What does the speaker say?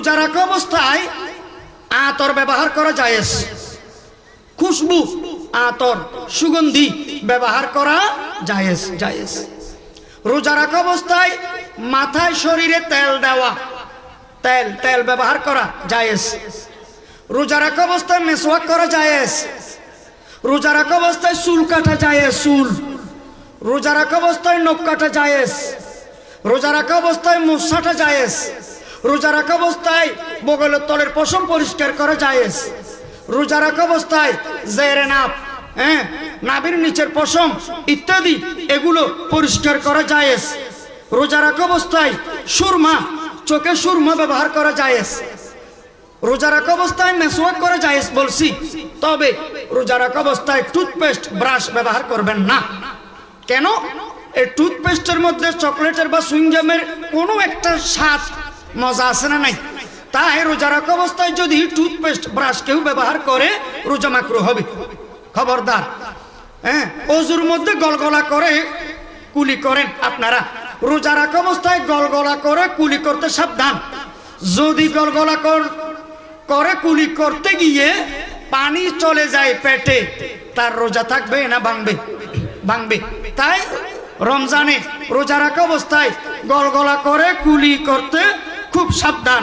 রোজা রাখা অবস্থায় আতর ব্যবহার করা জায়েজ। খুশবু, আতর, সুগন্ধি ব্যবহার করা জায়েজ জায়েজ। রোজা রাখা অবস্থায় মাথায় শরীরে তেল দেওয়া, তেল তেল ব্যবহার করা জায়েজ। রোজা রাখা অবস্থায় মেসওয়াক করা জায়েজ। রোজা রাখা অবস্থায় চুল কাটা জায়েজ, চুল। রোজা রাখা অবস্থায় নখ কাটা জায়েজ। রোজা রাখা অবস্থায় মুসাটা জায়েজ। রোজা রাখা অবস্থায় বগলের তলের পশম পরিষ্কার করা জায়েজ। রোজা রাখা অবস্থায় জেরে নাপ হ্যাঁ? নাভির নিচের পশম ইত্যাদি, এগুলো পরিষ্কার করা জায়েজ। রোজা রাখা অবস্থায় সুরমা, চোখে সুরমা ব্যবহার করা জায়েজ। রোজা রাখা অবস্থায় মেসওয়াক করা জায়েজ বলছি, তবে রোজা রাখা অবস্থায় টুথপেস্ট, ব্রাশ ব্যবহার করবেন না। কেন? এই টুথপেস্টের মধ্যে চকলেটের বা সুইংজামের কোনো একটা স্বাদ মজা আছে না নাই? তাই রোজা রাখা অবস্থায় যদি টুথপেস্ট ব্রাশ কেউ ব্যবহার করে, রোজা মাকরু হবে। খবরদার। হ্যাঁ অজুর মধ্যে গলগলা করে, কুলি করেন আপনারা। রোজা রাখা অবস্থায় গলগলা করে, কুলি করতে সাবধান। যদি গলগলা কর, কুলি করতে গিয়ে পানি চলে যায় পেটে, তার রোজা থাকবে না ভাঙবে? ভাঙবে। তাই রমজানে রোজা রাখা অবস্থায় গলগলা করে, কুলি করতে খুব সাবধান।